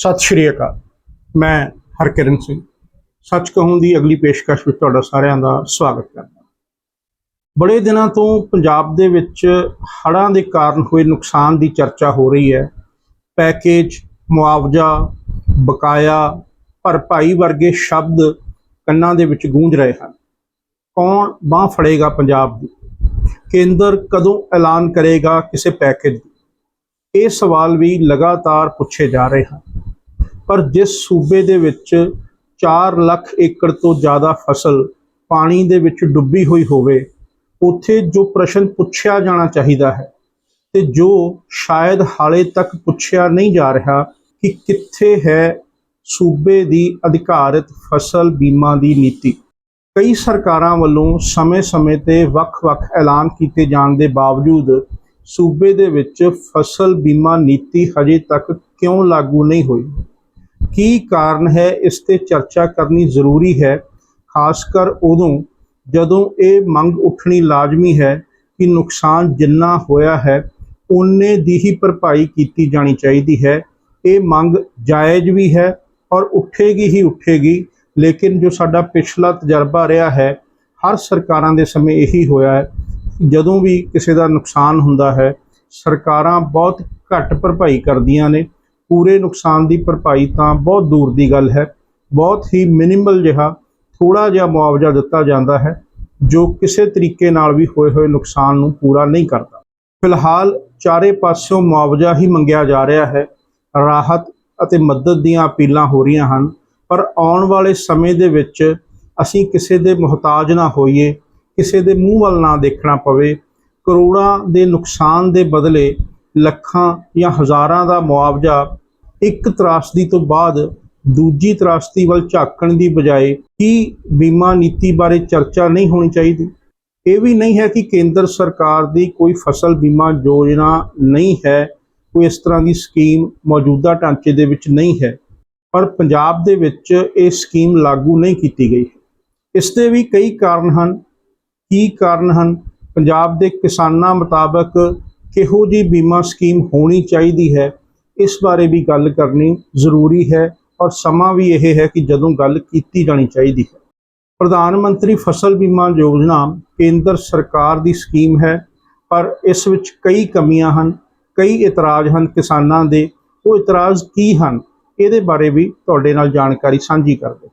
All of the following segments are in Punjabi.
ਸਤਿ ਸ਼੍ਰੀ ਅਕਾਲ। ਮੈਂ ਹਰਕਿਰਨ ਸਿੰਘ। ਸੱਚ ਕਹੂੰ ਦੀ ਅਗਲੀ ਪੇਸ਼ਕਸ਼ ਵਿੱਚ ਤੁਹਾਡਾ ਸਾਰਿਆਂ ਦਾ ਸਵਾਗਤ ਕਰਦਾ ਬੜੇ ਦਿਨਾਂ ਤੋਂ ਪੰਜਾਬ ਦੇ ਵਿੱਚ ਹੜ੍ਹਾਂ ਦੇ ਕਾਰਨ ਹੋਏ ਨੁਕਸਾਨ ਦੀ ਚਰਚਾ ਹੋ ਰਹੀ ਹੈ। ਪੈਕੇਜ, ਮੁਆਵਜ਼ਾ, ਬਕਾਇਆ ਭਰਪਾਈ ਵਰਗੇ ਸ਼ਬਦ ਕੰਨਾਂ ਦੇ ਵਿੱਚ ਗੂੰਜ ਰਹੇ ਹਨ। ਕੌਣ ਬਾਹ ਫੜੇਗਾ ਪੰਜਾਬ ਦੀ? ਕੇਂਦਰ ਕਦੋਂ ਐਲਾਨ ਕਰੇਗਾ ਕਿਸੇ ਪੈਕੇਜ ਦੀ? ਇਹ ਸਵਾਲ ਵੀ ਲਗਾਤਾਰ ਪੁੱਛੇ ਜਾ ਰਹੇ ਹਨ। ਪਰ ਜਿਸ ਸੂਬੇ ਦੇ ਵਿੱਚ 4 ਲੱਖ ਏਕੜ ਤੋਂ ਜ਼ਿਆਦਾ ਫਸਲ ਪਾਣੀ ਦੇ ਵਿੱਚ ਡੁੱਬੀ ਹੋਈ ਹੋਵੇ, ਉੱਥੇ ਜੋ ਪ੍ਰਸ਼ਨ ਪੁੱਛਿਆ ਜਾਣਾ ਚਾਹੀਦਾ ਹੈ ਤੇ ਜੋ ਸ਼ਾਇਦ ਹਾਲੇ ਤੱਕ ਪੁੱਛਿਆ ਨਹੀਂ ਜਾ ਰਿਹਾ ਕਿ ਕਿੱਥੇ ਹੈ ਸੂਬੇ ਦੀ ਅਧਿਕਾਰਿਤ ਫਸਲ ਬੀਮਾ ਦੀ ਨੀਤੀ। ਕਈ ਸਰਕਾਰਾਂ ਵੱਲੋਂ ਸਮੇਂ-ਸਮੇਂ ਤੇ ਵੱਖ-ਵੱਖ ਐਲਾਨ ਕੀਤੇ ਜਾਣ ਦੇ ਬਾਵਜੂਦ ਸੂਬੇ ਦੇ ਵਿੱਚ ਫਸਲ ਬੀਮਾ ਨੀਤੀ ਹਜੇ ਤੱਕ ਕਿਉਂ ਲਾਗੂ ਨਹੀਂ ਹੋਈ? ਕੀ ਕਾਰਨ ਹੈ ਇਸ ਤੇ ਚਰਚਾ ਕਰਨੀ ਜ਼ਰੂਰੀ ਹੈ, ਖਾਸ ਕਰ ਉਦੋਂ ਜਦੋਂ ਇਹ ਮੰਗ ਉੱਠਣੀ ਲਾਜ਼ਮੀ ਹੈ ਕਿ ਨੁਕਸਾਨ ਜਿੰਨਾ ਹੋਇਆ ਹੈ ਉਨੇ ਦੀ ਹੀ ਭਰਪਾਈ ਕੀਤੀ ਜਾਣੀ ਚਾਹੀਦੀ ਹੈ। ਇਹ ਮੰਗ ਜਾਇਜ਼ ਵੀ ਹੈ ਔਰ ਉੱਠੇਗੀ ਹੀ ਉੱਠੇਗੀ, ਲੇਕਿਨ ਜੋ ਸਾਡਾ ਪਿਛਲਾ ਤਜਰਬਾ ਰਿਹਾ ਹੈ, ਹਰ ਸਰਕਾਰਾਂ ਦੇ ਸਮੇਂ ਇਹੀ ਹੋਇਆ ਹੈ। ਜਦੋਂ ਵੀ ਕਿਸੇ ਦਾ ਨੁਕਸਾਨ ਹੁੰਦਾ ਹੈ, ਸਰਕਾਰਾਂ ਬਹੁਤ ਘੱਟ ਭਰਪਾਈ ਕਰਦੀਆਂ ਨੇ ਪੂਰੇ ਨੁਕਸਾਨ ਦੀ ਭਰਪਾਈ ਤਾਂ ਬਹੁਤ ਦੂਰ ਦੀ ਗੱਲ ਹੈ। ਬਹੁਤ ਹੀ ਮਿਨੀਮਲ ਜਿਹਾ ਥੋੜਾ ਜਿਹਾ ਮੁਆਵਜ਼ਾ ਦਿੱਤਾ ਜਾਂਦਾ ਹੈ, ਜੋ ਕਿਸੇ ਤਰੀਕੇ ਨਾਲ ਵੀ ਹੋਏ ਹੋਏ ਨੁਕਸਾਨ ਨੂੰ ਪੂਰਾ ਨਹੀਂ ਕਰਦਾ। ਫਿਲਹਾਲ ਚਾਰੇ ਪਾਸਿਓਂ ਮੁਆਵਜ਼ਾ ਹੀ ਮੰਗਿਆ ਜਾ ਰਿਹਾ ਹੈ। ਰਾਹਤ ਅਤੇ ਮਦਦ ਦੀਆਂ ਅਪੀਲਾਂ ਹੋ ਰਹੀਆਂ ਹਨ, ਪਰ ਆਉਣ ਵਾਲੇ ਸਮੇਂ ਦੇ ਵਿੱਚ ਅਸੀਂ ਕਿਸੇ ਦੇ ਮੁਹਤਾਜ ਨਾ ਹੋਈਏ, ਕਿਸੇ ਦੇ ਮੂੰਹ ਵੱਲ ਨਾ ਦੇਖਣਾ ਪਵੇ। ਕਰੋੜਾਂ ਦੇ ਨੁਕਸਾਨ ਦੇ ਬਦਲੇ ਲੱਖਾਂ ਜਾਂ ਹਜ਼ਾਰਾਂ ਦਾ ਮੁਆਵਜ਼ਾ ਇੱਕ ਤਰਾਸਦੀ ਤੋਂ ਬਾਅਦ ਦੂਜੀ ਤਰਾਸਦੀ ਵੱਲ ਝਾਕਣ ਦੀ ਬਜਾਏ ਕੀ ਬੀਮਾ ਨੀਤੀ ਬਾਰੇ ਚਰਚਾ ਨਹੀਂ ਹੋਣੀ ਚਾਹੀਦੀ? ਇਹ ਵੀ ਨਹੀਂ ਹੈ ਕਿ ਕੇਂਦਰ ਸਰਕਾਰ ਦੀ ਕੋਈ ਫਸਲ ਬੀਮਾ ਯੋਜਨਾ ਨਹੀਂ ਹੈ, ਕੋਈ ਇਸ ਤਰ੍ਹਾਂ ਦੀ ਸਕੀਮ ਮੌਜੂਦਾ ਢਾਂਚੇ ਦੇ ਵਿੱਚ ਨਹੀਂ ਹੈ। ਪਰ ਪੰਜਾਬ ਦੇ ਵਿੱਚ ਇਹ ਸਕੀਮ ਲਾਗੂ ਨਹੀਂ ਕੀਤੀ ਗਈ ਇਸ ਦੇ ਵੀ ਕਈ ਕਾਰਨ ਹਨ। ਕੀ ਕਾਰਨ ਹਨ? ਪੰਜਾਬ ਦੇ ਕਿਸਾਨਾਂ ਮੁਤਾਬਕ ਕਿਹੋ ਜੀ ਬੀਮਾ ਸਕੀਮ ਹੋਣੀ ਚਾਹੀਦੀ ਹੈ? ਇਸ ਬਾਰੇ ਵੀ ਗੱਲ ਕਰਨੀ ਜ਼ਰੂਰੀ ਹੈ ਔਰ ਸਮਾਂ ਵੀ ਇਹ ਹੈ ਕਿ ਜਦੋਂ ਗੱਲ ਕੀਤੀ ਜਾਣੀ ਚਾਹੀਦੀ ਹੈ। ਪ੍ਰਧਾਨ ਮੰਤਰੀ ਫਸਲ ਬੀਮਾ ਯੋਜਨਾ ਕੇਂਦਰ ਸਰਕਾਰ ਦੀ ਸਕੀਮ ਹੈ, ਪਰ ਇਸ ਵਿੱਚ ਕਈ ਕਮੀਆਂ ਹਨ, ਕਈ ਇਤਰਾਜ਼ ਹਨ ਕਿਸਾਨਾਂ ਦੇ। ਉਹ ਇਤਰਾਜ਼ ਕੀ ਹਨ, ਇਹਦੇ ਬਾਰੇ ਵੀ ਤੁਹਾਡੇ ਨਾਲ ਜਾਣਕਾਰੀ ਸਾਂਝੀ ਕਰਦੇ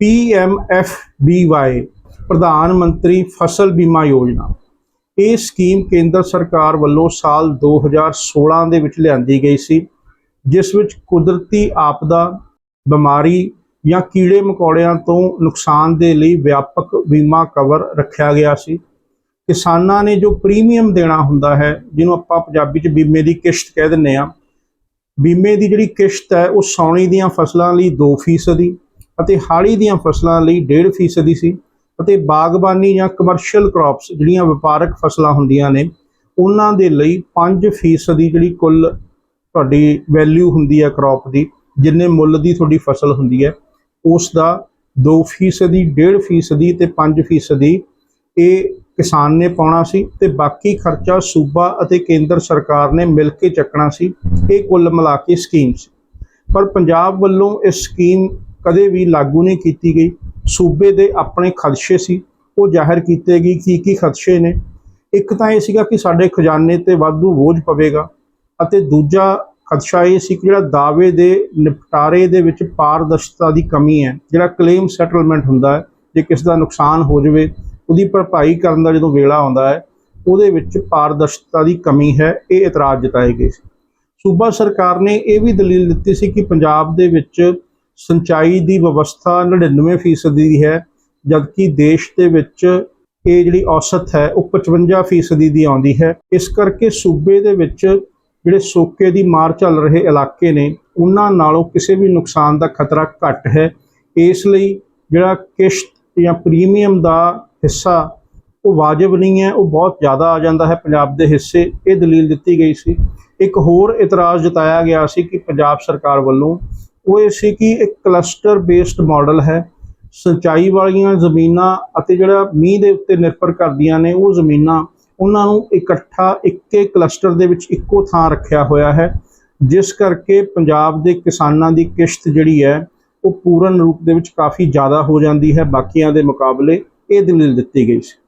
PMFBY ਪ੍ਰਧਾਨ ਮੰਤਰੀ ਫਸਲ ਬੀਮਾ ਯੋਜਨਾ। ਇਹ ਸਕੀਮ ਕੇਂਦਰ ਸਰਕਾਰ ਵੱਲੋਂ ਸਾਲ 2016 ਦੇ ਵਿੱਚ ਲਿਆਂਦੀ ਗਈ ਸੀ। ਜਿਸ ਵਿੱਚ ਕੁਦਰਤੀ ਆਪਦਾ, ਬਿਮਾਰੀ ਜਾਂ ਕੀੜੇ ਮਕੌੜਿਆਂ ਤੋਂ ਨੁਕਸਾਨ ਦੇ ਲਈ ਵਿਆਪਕ ਬੀਮਾ ਕਵਰ ਰੱਖਿਆ ਗਿਆ ਸੀ। ਕਿਸਾਨਾਂ ਨੇ ਜੋ ਪ੍ਰੀਮੀਅਮ ਦੇਣਾ ਹੁੰਦਾ ਹੈ, ਜਿਹਨੂੰ ਆਪਾਂ ਪੰਜਾਬੀ 'ਚ ਬੀਮੇ ਦੀ ਕਿਸ਼ਤ ਕਹਿ ਦਿੰਨੇ ਆ ਬੀਮੇ ਦੀ ਜਿਹੜੀ ਕਿਸ਼ਤ ਹੈ, ਉਹ ਸੌਣੀ ਦੀਆਂ ਫਸਲਾਂ ਲਈ 2% ਦੀ ਅਤੇ ਹਾੜੀ ਦੀਆਂ ਫਸਲਾਂ ਲਈ 1.5% ਦੀ ਸੀ ਅਤੇ ਬਾਗਬਾਨੀ ਜਾਂ ਕਮਰਸ਼ੀਅਲ ਕ੍ਰੌਪਸ ਜਿਹੜੀਆਂ ਵਪਾਰਕ ਫਸਲਾਂ ਹੁੰਦੀਆਂ ਨੇ, ਉਹਨਾਂ ਦੇ ਲਈ 5% ਦੀ ਜਿਹੜੀ ਕੁੱਲ ਤੁਹਾਡੀ ਵੈਲਿਊ ਹੁੰਦੀ ਹੈ ਕ੍ਰੌਪ ਦੀ, ਜਿੰਨੇ ਮੁੱਲ ਦੀ ਤੁਹਾਡੀ ਫਸਲ ਹੁੰਦੀ ਹੈ ਉਸ ਦਾ 2% ਦੀ 1.5% ਦੀ ਤੇ 5% ਦੀ ਇਹ ਕਿਸਾਨ ਨੇ ਪਾਉਣਾ ਸੀ ਤੇ ਬਾਕੀ ਖਰਚਾ ਸੂਬਾ ਅਤੇ ਕੇਂਦਰ ਸਰਕਾਰ ਨੇ ਮਿਲ ਕੇ ਚੱਕਣਾ ਸੀ, ਇਹ ਕੁੱਲ ਮਿਲਾ ਕੇ ਸਕੀਮ ਸੀ। ਪਰ ਪੰਜਾਬ ਵੱਲੋਂ ਇਸ ਸਕੀਮ ਕਦੇ ਵੀ ਲਾਗੂ ਨਹੀਂ ਕੀਤੀ ਗਈ। ਸੂਬੇ ਦੇ ਆਪਣੇ ਖਦਸ਼ੇ ਸੀ, ਉਹ ਜ਼ਾਹਿਰ ਕੀਤੇ ਗਏ ਕੀ ਕੀ ਖਦਸ਼ੇ ਨੇ। ਇੱਕ ਤਾਂ ਇਹ ਸੀਗਾ ਕਿ ਸਾਡੇ ਖਜ਼ਾਨੇ ਤੇ ਵਾਧੂ ਬੋਝ ਪਵੇਗਾ। ਅਤੇ ਦੂਜਾ ਖਦਸ਼ਾ ਇਹ ਸੀ ਕਿ ਜਿਹੜਾ ਦਾਅਵੇ ਦੇ ਨਿਪਟਾਰੇ ਦੇ ਵਿੱਚ ਪਾਰਦਰਸ਼ਤਾ ਦੀ ਕਮੀ ਹੈ, ਜਿਹੜਾ ਕਲੇਮ ਸੈਟਲਮੈਂਟ ਹੁੰਦਾ ਹੈ, ਜੇ ਕਿਸ ਦਾ ਨੁਕਸਾਨ ਹੋ ਜਾਵੇ, ਉਹਦੀ ਭਰਪਾਈ ਕਰਨ ਦਾ ਜਦੋਂ ਵੇਲਾ ਆਉਂਦਾ ਹੈ, ਉਹਦੇ ਵਿੱਚ ਪਾਰਦਰਸ਼ਤਾ ਦੀ ਕਮੀ ਹੈ, ਇਹ ਇਤਰਾਜ਼ ਜਤਾਏ ਗਏ ਸੀ। ਸੂਬਾ ਸਰਕਾਰ ਨੇ ਇਹ ਵੀ ਦਲੀਲ ਦਿੱਤੀ ਸੀ ਕਿ ਪੰਜਾਬ ਦੇ ਵਿੱਚ ਸਿੰਚਾਈ ਦੀ ਵਿਵਸਥਾ 99% ਦੀ ਹੈ, ਜਦਕਿ ਦੇਸ਼ ਦੇ ਵਿੱਚ ਇਹ ਜਿਹੜੀ ਔਸਤ ਹੈ, ਉਹ 55% ਦੀ ਆਉਂਦੀ ਹੈ। ਇਸ ਕਰਕੇ ਸੂਬੇ ਦੇ ਵਿੱਚ ਜਿਹੜੇ ਸੋਕੇ ਦੀ ਮਾਰ ਚੱਲ ਰਹੇ ਇਲਾਕੇ ਨੇ, ਉਹਨਾਂ ਨਾਲੋਂ ਕਿਸੇ ਵੀ ਨੁਕਸਾਨ ਦਾ ਖਤਰਾ ਘੱਟ ਹੈ। ਇਸ ਲਈ ਜਿਹੜਾ ਕਿਸ਼ਤ ਜਾਂ ਪ੍ਰੀਮੀਅਮ ਦਾ ਹਿੱਸਾ ਉਹ ਵਾਜਬ ਨਹੀਂ ਹੈ, ਉਹ ਬਹੁਤ ਜ਼ਿਆਦਾ ਆ ਜਾਂਦਾ ਹੈ ਪੰਜਾਬ ਦੇ ਹਿੱਸੇ। ਇਹ ਦਲੀਲ ਦਿੱਤੀ ਗਈ ਸੀ। ਇੱਕ ਹੋਰ ਇਤਰਾਜ਼ ਜਤਾਇਆ ਗਿਆ ਸੀ ਕਿ ਪੰਜਾਬ ਸਰਕਾਰ ਵੱਲੋਂ ਉਹ ਇਹ ਸੀ ਕਿ ਇੱਕ ਕਲਸਟਰ ਬੇਸਡ ਮਾਡਲ ਹੈ। ਸਿੰਚਾਈ ਵਾਲੀਆਂ ਜ਼ਮੀਨਾਂ ਅਤੇ ਜਿਹੜਾ ਮੀਂਹ ਦੇ ਉੱਤੇ ਨਿਰਭਰ ਕਰਦੀਆਂ ਨੇ, ਉਹ ਜ਼ਮੀਨਾਂ ਉਹਨਾਂ ਨੂੰ ਇਕੱਠਾ ਇੱਕੇ ਕਲਸਟਰ ਦੇ ਵਿੱਚ ਇੱਕੋ ਥਾਂ ਰੱਖਿਆ ਹੋਇਆ ਹੈ, ਜਿਸ ਕਰਕੇ ਪੰਜਾਬ ਦੇ ਕਿਸਾਨਾਂ ਦੀ ਕਿਸ਼ਤ ਜਿਹੜੀ ਹੈ, ਉਹ ਪੂਰਨ ਰੂਪ ਦੇ ਵਿੱਚ ਕਾਫੀ ਜ਼ਿਆਦਾ ਹੋ ਜਾਂਦੀ ਹੈ, ਬਾਕੀਆਂ ਦੇ ਮੁਕਾਬਲੇ ਇਹ ਦਲੀਲ ਦਿੱਤੀ ਗਈ ਸੀ।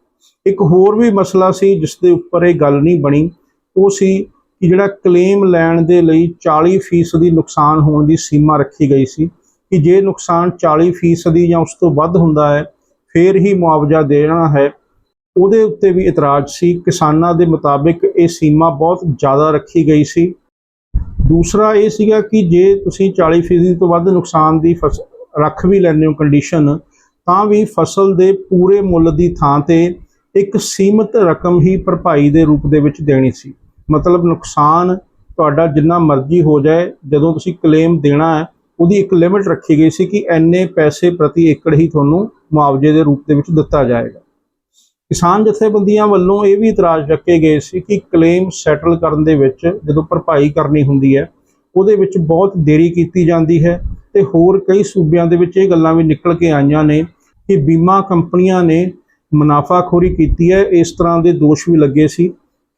ਇੱਕ ਹੋਰ ਵੀ ਮਸਲਾ ਸੀ, ਜਿਸ ਦੇ ਉੱਪਰ ਇਹ ਗੱਲ ਨਹੀਂ ਬਣੀ, ਉਹ ਸੀ ਕਿ ਜਿਹੜਾ ਕਲੇਮ ਲੈਣ ਦੇ ਲਈ 40% ਦੀ ਨੁਕਸਾਨ ਹੋਣ ਦੀ ਸੀਮਾ ਰੱਖੀ ਗਈ ਸੀ, ਕਿ ਜੇ ਨੁਕਸਾਨ 40% ਦੀ ਜਾਂ ਉਸ ਤੋਂ ਵੱਧ ਹੁੰਦਾ ਹੈ, ਫਿਰ ਹੀ ਮੁਆਵਜ਼ਾ ਦੇਣਾ ਹੈ ਉਹਦੇ ਉੱਤੇ ਵੀ ਇਤਰਾਜ਼ ਸੀ। ਕਿਸਾਨਾਂ ਦੇ ਮੁਤਾਬਿਕ ਇਹ ਸੀਮਾ ਬਹੁਤ ਜ਼ਿਆਦਾ ਰੱਖੀ ਗਈ ਸੀ। ਦੂਸਰਾ ਇਹ ਸੀਗਾ ਕਿ ਜੇ ਤੁਸੀਂ 40% ਤੋਂ ਵੱਧ ਨੁਕਸਾਨ ਦੀ ਫਸ, ਰੱਖ ਵੀ ਲੈਂਦੇ ਹੋ ਕੰਡੀਸ਼ਨ ਤਾਂ ਵੀ ਫਸਲ ਦੇ ਪੂਰੇ ਮੁੱਲ ਦੀ ਥਾਂ ਤੇ ਇੱਕ ਸੀਮਿਤ ਰਕਮ ਹੀ ਭਰਪਾਈ ਦੇ ਰੂਪ ਦੇ ਵਿੱਚ ਦੇਣੀ ਸੀ। ਮਤਲਬ ਨੁਕਸਾਨ ਤੁਹਾਡਾ ਜਿੰਨਾ ਮਰਜ਼ੀ ਹੋ ਜਾਏ, ਜਦੋਂ ਤੁਸੀਂ ਕਲੇਮ ਦੇਣਾ ਹੈ, ਉਹਦੀ ਇੱਕ ਲਿਮਿਟ ਰੱਖੀ ਗਈ ਸੀ ਕਿ ਐਨੇ ਪੈਸੇ ਪ੍ਰਤੀ ਏਕੜ ਹੀ ਤੁਹਾਨੂੰ ਮੁਆਵਜ਼ੇ ਦੇ ਰੂਪ ਦੇ ਵਿੱਚ ਦਿੱਤਾ ਜਾਏਗਾ। ਕਿਸਾਨ ਜਥੇਬੰਦੀਆਂ ਵੱਲੋਂ ਇਹ ਵੀ ਇਤਰਾਜ਼ ਰੱਖੇ ਗਏ ਸੀ ਕਿ ਕਲੇਮ ਸੈਟਲ ਕਰਨ ਦੇ ਵਿੱਚ ਜਦੋਂ ਭਰਪਾਈ ਕਰਨੀ ਹੁੰਦੀ ਹੈ, ਉਹਦੇ ਵਿੱਚ ਬਹੁਤ ਦੇਰੀ ਕੀਤੀ ਜਾਂਦੀ ਹੈ ਤੇ ਹੋਰ ਕਈ ਸੂਬਿਆਂ ਦੇ ਵਿੱਚ ਇਹ ਗੱਲਾਂ ਵੀ ਨਿਕਲ ਕੇ ਆਈਆਂ ਨੇ ਕਿ ਬੀਮਾ ਕੰਪਨੀਆਂ ਨੇ ਮੁਨਾਫਾਖੋਰੀ ਕੀਤੀ ਹੈ। ਇਸ ਤਰ੍ਹਾਂ ਦੇ ਦੋਸ਼ ਵੀ ਲੱਗੇ ਸੀ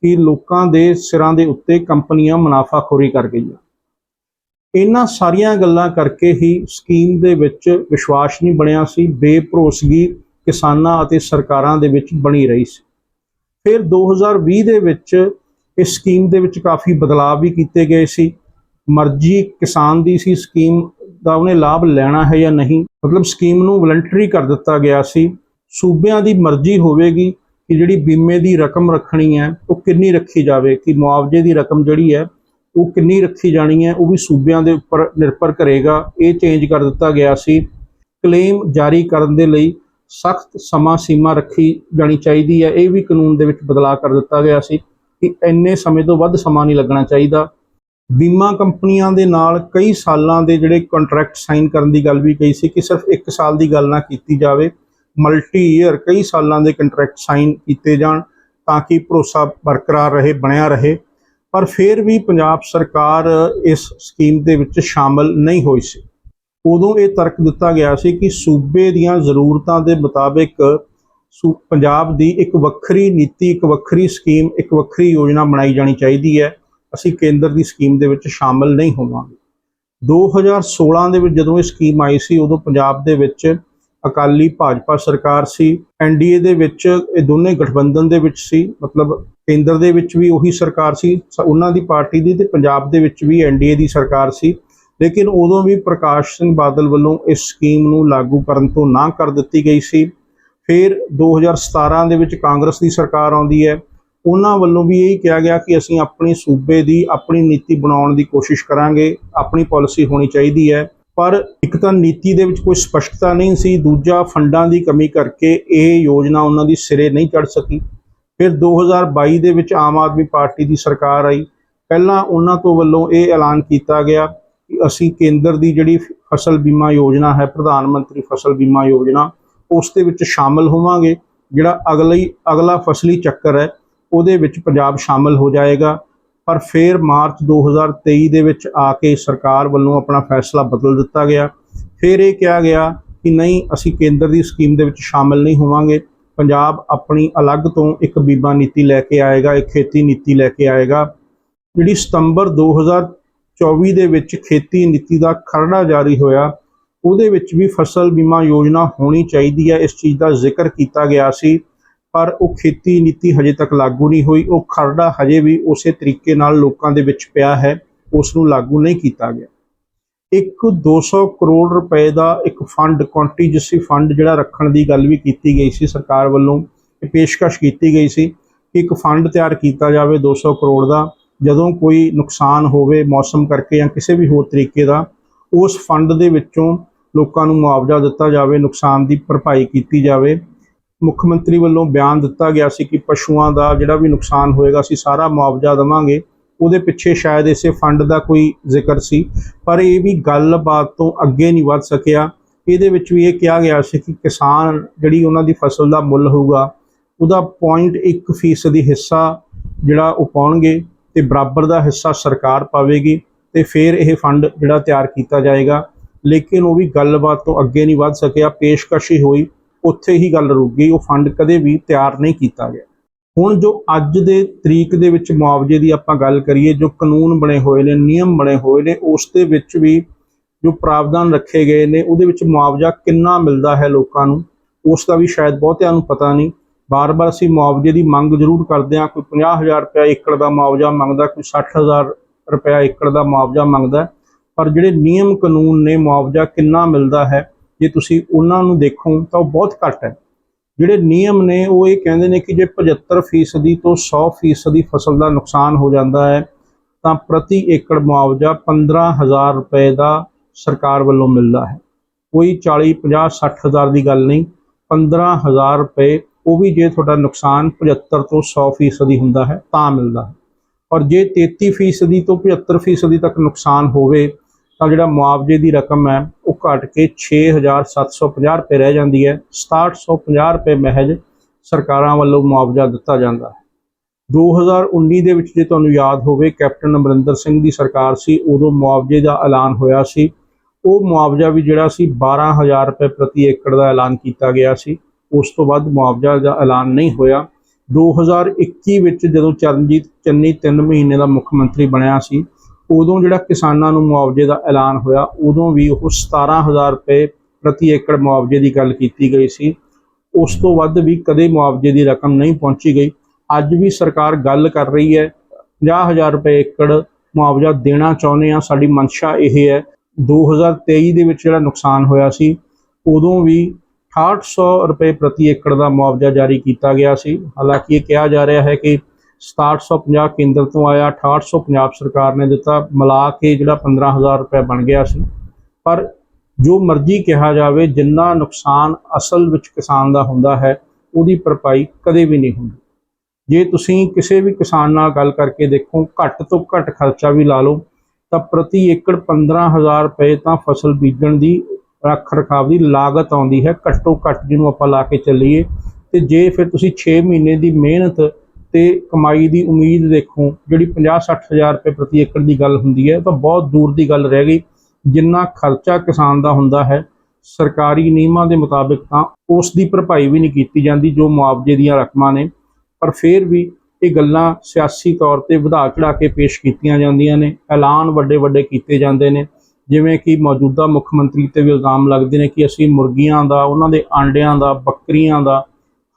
ਕਿ ਲੋਕਾਂ ਦੇ ਸਿਰਾਂ ਦੇ ਉੱਤੇ ਕੰਪਨੀਆਂ ਮੁਨਾਫਾਖੋਰੀ ਕਰ ਗਈਆਂ। ਇਹਨਾਂ ਸਾਰੀਆਂ ਗੱਲਾਂ ਕਰਕੇ ਹੀ ਸਕੀਮ ਦੇ ਵਿੱਚ ਵਿਸ਼ਵਾਸ ਨਹੀਂ ਬਣਿਆ ਸੀ, ਬੇਭਰੋਸਗੀ ਕਿਸਾਨਾਂ ਅਤੇ ਸਰਕਾਰਾਂ ਦੇ ਵਿੱਚ ਬਣੀ ਰਹੀ ਸੀ। ਫਿਰ 2020 ਦੇ ਵਿੱਚ ਇਸ ਸਕੀਮ ਦੇ ਵਿੱਚ ਕਾਫੀ ਬਦਲਾਅ ਵੀ ਕੀਤੇ ਗਏ ਸੀ। ਮਰਜ਼ੀ ਕਿਸਾਨ ਦੀ ਸੀ ਸਕੀਮ ਦਾ ਉਹਨੇ ਲਾਭ ਲੈਣਾ ਹੈ ਜਾਂ ਨਹੀਂ। ਮਤਲਬ ਸਕੀਮ ਨੂੰ ਵਲੰਟਰੀ ਕਰ ਦਿੱਤਾ ਗਿਆ ਸੀ। ਸੂਬਿਆਂ ਦੀ ਮਰਜ਼ੀ ਹੋਵੇਗੀ ਕਿ ਜਿਹੜੀ ਬੀਮੇ ਦੀ ਰਕਮ ਰੱਖਣੀ ਹੈ, ਉਹ ਕਿੰਨੀ ਰੱਖੀ ਜਾਵੇ, ਕਿ ਮੁਆਵਜ਼ੇ ਦੀ ਰਕਮ ਜਿਹੜੀ ਹੈ, ਉਹ ਕਿੰਨੀ ਰੱਖੀ ਜਾਣੀ ਹੈ, ਉਹ ਵੀ ਸੂਬਿਆਂ ਦੇ ਉੱਪਰ ਨਿਰਭਰ ਕਰੇਗਾ। ਇਹ ਚੇਂਜ ਕਰ ਦਿੱਤਾ ਗਿਆ ਸੀ। ਕਲੇਮ ਜਾਰੀ ਕਰਨ ਦੇ ਲਈ ਸਖਤ ਸਮਾਂ ਸੀਮਾ ਰੱਖੀ ਜਾਣੀ ਚਾਹੀਦੀ ਹੈ। ਇਹ ਵੀ ਕਾਨੂੰਨ ਦੇ ਵਿੱਚ ਬਦਲਾਅ ਕਰ ਦਿੱਤਾ ਗਿਆ ਸੀ ਕਿ ਇੰਨੇ ਸਮੇਂ ਤੋਂ ਵੱਧ ਸਮਾਂ ਨਹੀਂ ਲੱਗਣਾ ਚਾਹੀਦਾ। ਬੀਮਾ ਕੰਪਨੀਆਂ ਦੇ ਨਾਲ ਕਈ ਸਾਲਾਂ ਦੇ ਜਿਹੜੇ ਕੰਟਰੈਕਟ ਸਾਈਨ ਕਰਨ ਦੀ ਗੱਲ ਵੀ ਕਹੀ ਸੀ ਕਿ ਸਿਰਫ 1 ਸਾਲ ਦੀ ਗੱਲ ਨਾ ਕੀਤੀ ਜਾਵੇ। ਮਲਟੀ ਈਅਰ ਕਈ ਸਾਲਾਂ ਦੇ ਕੰਟਰੈਕਟ ਸਾਈਨ ਕੀਤੇ ਜਾਣ ਤਾਂ ਕਿ ਭਰੋਸਾ ਬਰਕਰਾਰ ਰਹੇ, ਬਣਿਆ ਰਹੇ। ਪਰ ਫਿਰ ਵੀ ਪੰਜਾਬ ਸਰਕਾਰ ਇਸ ਸਕੀਮ ਦੇ ਵਿੱਚ ਸ਼ਾਮਲ ਨਹੀਂ ਹੋਈ ਸੀ। ਉਦੋਂ ਇਹ ਤਰਕ ਦਿੱਤਾ ਗਿਆ ਸੀ ਕਿ ਸੂਬੇ ਦੀਆਂ ਜ਼ਰੂਰਤਾਂ ਦੇ ਮੁਤਾਬਿਕ ਸੂ, ਪੰਜਾਬ ਦੀ ਇੱਕ ਵੱਖਰੀ ਨੀਤੀ, ਇੱਕ ਵੱਖਰੀ ਸਕੀਮ, ਇੱਕ ਵੱਖਰੀ ਯੋਜਨਾ ਬਣਾਈ ਜਾਣੀ ਚਾਹੀਦੀ ਹੈ। ਅਸੀਂ ਕੇਂਦਰ ਦੀ ਸਕੀਮ ਦੇ ਵਿੱਚ ਸ਼ਾਮਲ ਨਹੀਂ ਹੋਵਾਂਗੇ। 2016 ਦੇ ਵਿੱਚ ਜਦੋਂ ਇਹ ਸਕੀਮ ਆਈ ਸੀ, ਉਦੋਂ ਪੰਜਾਬ ਦੇ ਵਿੱਚ ਅਕਾਲੀ ਭਾਜਪਾ ਸਰਕਾਰ ਸੀ। ਐਨਡੀਏ ਦੇ ਵਿੱਚ ਇਹ ਦੋਨੇ ਗਠਬੰਧਨ ਦੇ ਵਿੱਚ ਸੀ। ਮਤਲਬ ਕੇਂਦਰ ਦੇ ਵਿੱਚ ਵੀ ਉਹੀ ਸਰਕਾਰ ਸੀ। ਉਹਨਾਂ ਦੀ ਪਾਰਟੀ ਦੀ ਤੇ ਪੰਜਾਬ ਦੇ ਵਿੱਚ ਵੀ ਐਨਡੀਏ ਦੀ ਸਰਕਾਰ ਸੀ। ਲੇਕਿਨ ਉਦੋਂ ਵੀ ਪ੍ਰਕਾਸ਼ ਸਿੰਘ ਬਾਦਲ ਵੱਲੋਂ ਇਸ ਸਕੀਮ ਨੂੰ ਲਾਗੂ ਕਰਨ ਤੋਂ ਨਾ ਕਰ ਦਿੱਤੀ ਗਈ ਸੀ। ਫਿਰ 2017 ਦੇ ਵਿੱਚ ਕਾਂਗਰਸ ਦੀ ਸਰਕਾਰ ਆਉਂਦੀ ਹੈ। ਉਹਨਾਂ ਵੱਲੋਂ ਵੀ ਇਹ ਕਿਹਾ ਗਿਆ ਕਿ ਅਸੀਂ ਆਪਣੀ ਸੂਬੇ ਦੀ ਆਪਣੀ ਨੀਤੀ ਬਣਾਉਣ ਦੀ ਕੋਸ਼ਿਸ਼ ਕਰਾਂਗੇ, ਆਪਣੀ ਪਾਲਿਸੀ ਹੋਣੀ ਚਾਹੀਦੀ ਹੈ। ਪਰ ਇੱਕ ਤਾਂ ਨੀਤੀ ਦੇ ਵਿੱਚ ਕੋਈ ਸਪਸ਼ਟਤਾ ਨਹੀਂ ਸੀ, ਦੂਜਾ ਫੰਡਾਂ ਦੀ ਕਮੀ ਕਰਕੇ ਇਹ ਯੋਜਨਾ ਉਹਨਾਂ ਦੀ ਸਿਰੇ ਨਹੀਂ ਚੜ ਸਕੀ। ਫਿਰ 2022 ਦੇ ਵਿੱਚ ਆਮ ਆਦਮੀ ਪਾਰਟੀ ਦੀ ਸਰਕਾਰ ਆਈ। ਪਹਿਲਾਂ ਉਹਨਾਂ ਤੋਂ ਵੱਲੋਂ ਇਹ ਐਲਾਨ ਕੀਤਾ ਗਿਆ ਅਸੀਂ ਕੇਂਦਰ ਦੀ ਜਿਹੜੀ ਫਸਲ ਬੀਮਾ ਯੋਜਨਾ ਹੈ, ਪ੍ਰਧਾਨ ਮੰਤਰੀ ਫਸਲ ਬੀਮਾ ਯੋਜਨਾ, ਉਸ ਦੇ ਵਿੱਚ ਸ਼ਾਮਲ ਹੋਵਾਂਗੇ। ਜਿਹੜਾ ਅਗਲੀ, ਅਗਲਾ ਫਸਲੀ ਚੱਕਰ ਹੈ, ਉਹਦੇ ਵਿੱਚ ਪੰਜਾਬ ਸ਼ਾਮਲ ਹੋ ਜਾਏਗਾ। ਪਰ ਫਿਰ ਮਾਰਚ 2023 ਦੇ ਵਿੱਚ ਆ ਕੇ ਸਰਕਾਰ ਵੱਲੋਂ ਆਪਣਾ ਫੈਸਲਾ ਬਦਲ ਦਿੱਤਾ ਗਿਆ। ਫਿਰ ਇਹ ਕਿਹਾ ਗਿਆ ਕਿ ਨਹੀਂ, ਅਸੀਂ ਕੇਂਦਰ ਦੀ ਸਕੀਮ ਦੇ ਵਿੱਚ ਸ਼ਾਮਲ ਨਹੀਂ ਹੋਵਾਂਗੇ। ਪੰਜਾਬ ਆਪਣੀ ਅਲੱਗ ਤੋਂ ਇੱਕ ਬੀਮਾ ਨੀਤੀ ਲੈ ਕੇ ਆਏਗਾ, ਇੱਕ ਖੇਤੀ ਨੀਤੀ ਲੈ ਕੇ ਆਏਗਾ। ਜਿਹੜੀ ਸਤੰਬਰ 2024 ਦੇ ਵਿੱਚ ਖੇਤੀ ਨੀਤੀ ਦਾ ਖਰੜਾ ਜਾਰੀ ਹੋਇਆ, ਉਹਦੇ ਵਿੱਚ ਵੀ ਫਸਲ ਬੀਮਾ ਯੋਜਨਾ ਹੋਣੀ ਚਾਹੀਦੀ ਹੈ, ਇਸ ਚੀਜ਼ ਦਾ ਜ਼ਿਕਰ ਕੀਤਾ ਗਿਆ ਸੀ, ਪਰ ਉਹ ਖੇਤੀ ਨੀਤੀ ਹਜੇ ਤੱਕ ਲਾਗੂ ਨਹੀਂ ਹੋਈ, ਉਹ ਖਰੜਾ ਹਜੇ ਵੀ ਉਸੇ ਤਰੀਕੇ ਨਾਲ ਲੋਕਾਂ ਦੇ ਵਿੱਚ ਪਿਆ ਹੈ, ਉਸ ਨੂੰ ਲਾਗੂ ਨਹੀਂ ਕੀਤਾ ਗਿਆ। ਇੱਕ 200 ਕਰੋੜ ਰੁਪਏ ਦਾ ਇੱਕ ਫੰਡ, ਕੰਟੀਜੈਂਸੀ ਫੰਡ ਜਿਹੜਾ ਰੱਖਣ ਦੀ ਗੱਲ ਵੀ ਕੀਤੀ ਗਈ ਸੀ, ਸਰਕਾਰ ਵੱਲੋਂ ਇਹ ਪੇਸ਼ਕਸ਼ ਕੀਤੀ ਗਈ ਸੀ ਕਿ ਇੱਕ ਫੰਡ ਤਿਆਰ ਕੀਤਾ ਜਾਵੇ 200 ਕਰੋੜ ਦਾ ਜਦੋਂ ਕੋਈ ਨੁਕਸਾਨ ਹੋਵੇ ਮੌਸਮ ਕਰਕੇ ਜਾਂ ਕਿਸੇ ਵੀ ਹੋਰ ਤਰੀਕੇ ਦਾ, ਉਸ ਫੰਡ ਦੇ ਵਿੱਚੋਂ ਲੋਕਾਂ ਨੂੰ ਮੁਆਵਜ਼ਾ ਦਿੱਤਾ ਜਾਵੇ, ਨੁਕਸਾਨ ਦੀ ਭਰਪਾਈ ਕੀਤੀ ਜਾਵੇ। ਮੁੱਖ ਮੰਤਰੀ ਵੱਲੋਂ ਬਿਆਨ ਦਿੱਤਾ ਗਿਆ ਸੀ ਕਿ ਪਸ਼ੂਆਂ ਦਾ ਜਿਹੜਾ ਵੀ ਨੁਕਸਾਨ ਹੋਏਗਾ, ਅਸੀਂ ਸਾਰਾ ਮੁਆਵਜ਼ਾ ਦੇਵਾਂਗੇ। ਉਹਦੇ ਪਿੱਛੇ ਸ਼ਾਇਦ ਇਸੇ ਫੰਡ ਦਾ ਕੋਈ ਜ਼ਿਕਰ ਸੀ, ਪਰ ਇਹ ਵੀ ਗੱਲਬਾਤ ਤੋਂ ਅੱਗੇ ਨਹੀਂ ਵੱਧ ਸਕਿਆ। ਇਹਦੇ ਵਿੱਚ ਵੀ ਇਹ ਕਿਹਾ ਗਿਆ ਸੀ ਕਿ ਕਿਸਾਨ ਜਿਹੜੀ ਉਹਨਾਂ ਦੀ ਫਸਲ ਦਾ ਮੁੱਲ ਹੋਊਗਾ, ਉਹਦਾ 0.1 ਫੀਸਦੀ ਹਿੱਸਾ ਜਿਹੜਾ ਉਹ ਪਾਉਣਗੇ। ਤੇ ਬਰਾਬਰ ਦਾ ਹਿੱਸਾ ਸਰਕਾਰ ਪਾਵੇਗੀ ਤੇ ਫਿਰ ਇਹ ਫੰਡ ਜਿਹੜਾ ਤਿਆਰ ਕੀਤਾ ਜਾਏਗਾ। ਲੇਕਿਨ ਉਹ ਵੀ ਗੱਲਬਾਤ ਤੋਂ ਅੱਗੇ ਨਹੀਂ ਵੱਧ ਸਕਿਆ, ਪੇਸ਼ਕਸ਼ੀ ਹੋਈ, ਉੱਥੇ ਹੀ ਗੱਲ ਰੁਕ ਗਈ, ਉਹ ਫੰਡ ਕਦੇ ਵੀ ਤਿਆਰ ਨਹੀਂ ਕੀਤਾ ਗਿਆ। ਹੁਣ ਜੋ ਅੱਜ ਦੇ ਤਰੀਕ ਦੇ ਵਿੱਚ ਮੁਆਵਜ਼ੇ ਦੀ ਆਪਾਂ ਗੱਲ ਕਰੀਏ, ਜੋ ਕਾਨੂੰਨ ਬਣੇ ਹੋਏ ਨੇ, ਨਿਯਮ ਬਣੇ ਹੋਏ ਨੇ, ਉਸ ਦੇ ਵਿੱਚ ਵੀ ਜੋ ਪ੍ਰਾਵਧਾਨ ਰੱਖੇ ਗਏ ਨੇ, ਉਹਦੇ ਵਿੱਚ ਮੁਆਵਜ਼ਾ ਕਿੰਨਾ ਮਿਲਦਾ ਹੈ ਲੋਕਾਂ ਨੂੰ, ਉਸ ਦਾ ਵੀ ਸ਼ਾਇਦ ਬਹੁਤਿਆਂ ਨੂੰ ਪਤਾ ਨਹੀਂ। ਬਾਰ-ਬਾਰ ਅਸੀਂ ਮੁਆਵਜ਼ੇ ਦੀ ਮੰਗ ਜ਼ਰੂਰ ਕਰਦੇ ਹਾਂ। ਕੋਈ 50000 ਰੁਪਏ ਏਕੜ ਦਾ ਮੁਆਵਜ਼ਾ ਮੰਗਦਾ, ਕੋਈ 60000 ਰੁਪਏ ਏਕੜ ਦਾ ਮੁਆਵਜ਼ਾ ਮੰਗਦਾ ਪਰ ਜਿਹੜੇ ਨਿਯਮ ਕਾਨੂੰਨ ਨੇ, ਮੁਆਵਜ਼ਾ ਕਿੰਨਾ ਮਿਲਦਾ ਹੈ, ਜੇ ਤੁਸੀਂ ਉਹਨਾਂ ਨੂੰ ਦੇਖੋ ਤਾਂ ਉਹ ਬਹੁਤ ਘੱਟ ਹੈ। ਜਿਹੜੇ ਨਿਯਮ ਨੇ, ਉਹ ਇਹ ਕਹਿੰਦੇ ਨੇ ਕਿ ਜੇ 75% ਤੋਂ 100% ਫਸਲ ਦਾ ਨੁਕਸਾਨ ਹੋ ਜਾਂਦਾ ਹੈ, ਤਾਂ ਪ੍ਰਤੀ ਏਕੜ ਮੁਆਵਜ਼ਾ 15000 ਰੁਪਏ ਦਾ ਸਰਕਾਰ ਵੱਲੋਂ ਮਿਲਦਾ ਹੈ। ਕੋਈ 40 50 60 ਹਜ਼ਾਰ ਦੀ ਗੱਲ ਨਹੀਂ 15000 ਰੁਪਏ ਉਹ ਵੀ ਜੇ ਤੁਹਾਡਾ ਨੁਕਸਾਨ 75 ਤੋਂ 100% ਦੀ ਹੁੰਦਾ ਹੈ, ਤਾਂ ਮਿਲਦਾ ਹੈ। ਔਰ ਜੇ 33% ਤੋਂ 75% ਤੱਕ ਨੁਕਸਾਨ ਹੋਵੇ, ਤਾਂ ਜਿਹੜਾ ਮੁਆਵਜ਼ੇ ਦੀ ਰਕਮ ਹੈ, ਉਹ ਘਟ ਕੇ 6750 ਰੁਪਏ ਰਹਿ ਜਾਂਦੀ ਹੈ। 6750 ਰੁਪਏ ਮਹਿਜ ਸਰਕਾਰਾਂ ਵੱਲੋਂ ਮੁਆਵਜ਼ਾ ਦਿੱਤਾ ਜਾਂਦਾ ਹੈ। 2019 ਦੇ ਵਿੱਚ ਜੇ ਤੁਹਾਨੂੰ ਯਾਦ ਹੋਵੇ, ਕੈਪਟਨ ਅਮਰਿੰਦਰ ਸਿੰਘ ਦੀ ਸਰਕਾਰ ਸੀ, ਉਦੋਂ ਮੁਆਵਜ਼ੇ ਦਾ ਐਲਾਨ ਹੋਇਆ ਸੀ। ਉਹ ਮੁਆਵਜ਼ਾ ਵੀ ਜਿਹੜਾ ਸੀ 12000 ਰੁਪਏ ਪ੍ਰਤੀ ਏਕੜ ਦਾ ਐਲਾਨ ਕੀਤਾ ਗਿਆ ਸੀ। ਉਸ ਤੋਂ ਬਾਅਦ ਮੁਆਵਜ਼ਾ ਦਾ ਐਲਾਨ ਨਹੀਂ ਹੋਇਆ। 2021 ਵਿੱਚ ਜਦੋਂ ਚਰਨਜੀਤ ਚੰਨੀ 3 ਮਹੀਨੇ ਦਾ ਮੁੱਖ ਮੰਤਰੀ ਬਣਿਆ ਸੀ, ਉਦੋਂ ਜਿਹੜਾ ਕਿਸਾਨਾਂ ਨੂੰ ਮੁਆਵਜ਼ੇ ਦਾ ਐਲਾਨ ਹੋਇਆ, ਉਦੋਂ ਵੀ ਉਹ 17000 ਰੁਪਏ ਪ੍ਰਤੀ ਏਕੜ ਮੁਆਵਜ਼ੇ ਦੀ ਗੱਲ ਕੀਤੀ ਗਈ ਸੀ। ਉਸ ਤੋਂ ਵੱਧ ਵੀ ਕਦੇ ਮੁਆਵਜ਼ੇ ਦੀ ਰਕਮ ਨਹੀਂ ਪਹੁੰਚੀ ਗਈ। ਅੱਜ ਵੀ ਸਰਕਾਰ ਗੱਲ ਕਰ ਰਹੀ ਹੈ 50000 ਰੁਪਏ ਏਕੜ ਮੁਆਵਜ਼ਾ ਦੇਣਾ ਚਾਹੁੰਦੇ ਆ ਸਾਡੀ ਮਨਸ਼ਾ ਇਹ ਹੈ। 2023 ਦੇ ਵਿੱਚ ਜਿਹੜਾ ਨੁਕਸਾਨ ਹੋਇਆ ਸੀ, ਉਦੋਂ ਵੀ 6800 ਰੁਪਏ ਪ੍ਰਤੀ ਏਕੜ ਦਾ ਮੁਆਵਜ਼ਾ ਜਾਰੀ ਕੀਤਾ ਗਿਆ ਸੀ। ਹਾਲਾਂਕਿ ਇਹ ਕਿਹਾ ਜਾ ਰਿਹਾ ਹੈ ਕਿ 6750 ਕੇਂਦਰ ਤੋਂ ਆਇਆ 6800 ਪੰਜਾਬ ਸਰਕਾਰ ਨੇ ਦਿੱਤਾ, ਮਿਲਾ ਕੇ ਜਿਹੜਾ 15000 ਰੁਪਏ ਬਣ ਗਿਆ ਸੀ। ਪਰ ਜੋ ਮਰਜ਼ੀ ਕਿਹਾ ਜਾਵੇ, ਜਿੰਨਾ ਨੁਕਸਾਨ ਅਸਲ ਵਿੱਚ ਕਿਸਾਨ ਦਾ ਹੁੰਦਾ ਹੈ, ਉਹਦੀ ਭਰਪਾਈ ਕਦੇ ਵੀ ਨਹੀਂ ਹੁੰਦੀ। ਜੇ ਤੁਸੀਂ ਕਿਸੇ ਵੀ ਕਿਸਾਨ ਨਾਲ ਗੱਲ ਕਰਕੇ ਦੇਖੋ, ਘੱਟ ਤੋਂ ਘੱਟ ਖਰਚਾ ਵੀ ਲਾ ਲਓ, ਤਾਂ ਪ੍ਰਤੀ ਏਕੜ 15000 ਰੁਪਏ ਤਾਂ ਫਸਲ ਬੀਜਣ ਦੀ ਰੱਖ ਰਖਾਵ ਦੀ ਲਾਗਤ ਆਉਂਦੀ ਹੈ, ਘੱਟੋ ਘੱਟ ਜਿਹਨੂੰ ਆਪਾਂ ਲਾ ਕੇ ਚੱਲੀਏ। ਤੇ ਜੇ ਫਿਰ ਤੁਸੀਂ 6 ਮਹੀਨੇ ਦੀ ਮਿਹਨਤ ਤੇ ਕਮਾਈ ਦੀ ਉਮੀਦ ਦੇਖੋ, ਜਿਹੜੀ 50 ਹਜ਼ਾਰ ਰੁਪਏ ਪ੍ਰਤੀ ਏਕੜ ਦੀ ਗੱਲ ਹੁੰਦੀ ਹੈ, ਤਾਂ ਬਹੁਤ ਦੂਰ ਦੀ ਗੱਲ ਰਹਿ ਗਈ। ਜਿੰਨਾ ਖਰਚਾ ਕਿਸਾਨ ਦਾ ਹੁੰਦਾ ਹੈ, ਸਰਕਾਰੀ ਨਿਯਮਾਂ ਦੇ ਮੁਤਾਬਿਕ ਤਾਂ ਉਸ ਦੀ ਭਰਪਾਈ ਵੀ ਨਹੀਂ ਕੀਤੀ ਜਾਂਦੀ ਜੋ ਮੁਆਵਜ਼ੇ ਦੀਆਂ ਰਕਮਾਂ ਨੇ। ਪਰ ਫਿਰ ਵੀ ਇਹ ਗੱਲਾਂ ਸਿਆਸੀ ਤੌਰ ਤੇ ਵਧਾ ਚੜਾ ਕੇ ਪੇਸ਼ ਕੀਤੀਆਂ ਜਾਂਦੀਆਂ ਨੇ, ਐਲਾਨ ਵੱਡੇ ਵੱਡੇ ਕੀਤੇ ਜਾਂਦੇ ਨੇ। ਜਿਵੇਂ ਕਿ ਮੌਜੂਦਾ ਮੁੱਖ ਮੰਤਰੀ ਤੇ ਵੀ ਇਲਜ਼ਾਮ ਲੱਗਦੇ ਨੇ ਕਿ ਅਸੀਂ ਮੁਰਗੀਆਂ ਦਾ, ਉਹਨਾਂ ਦੇ ਆਂਡਿਆਂ ਦਾ, ਬੱਕਰੀਆਂ ਦਾ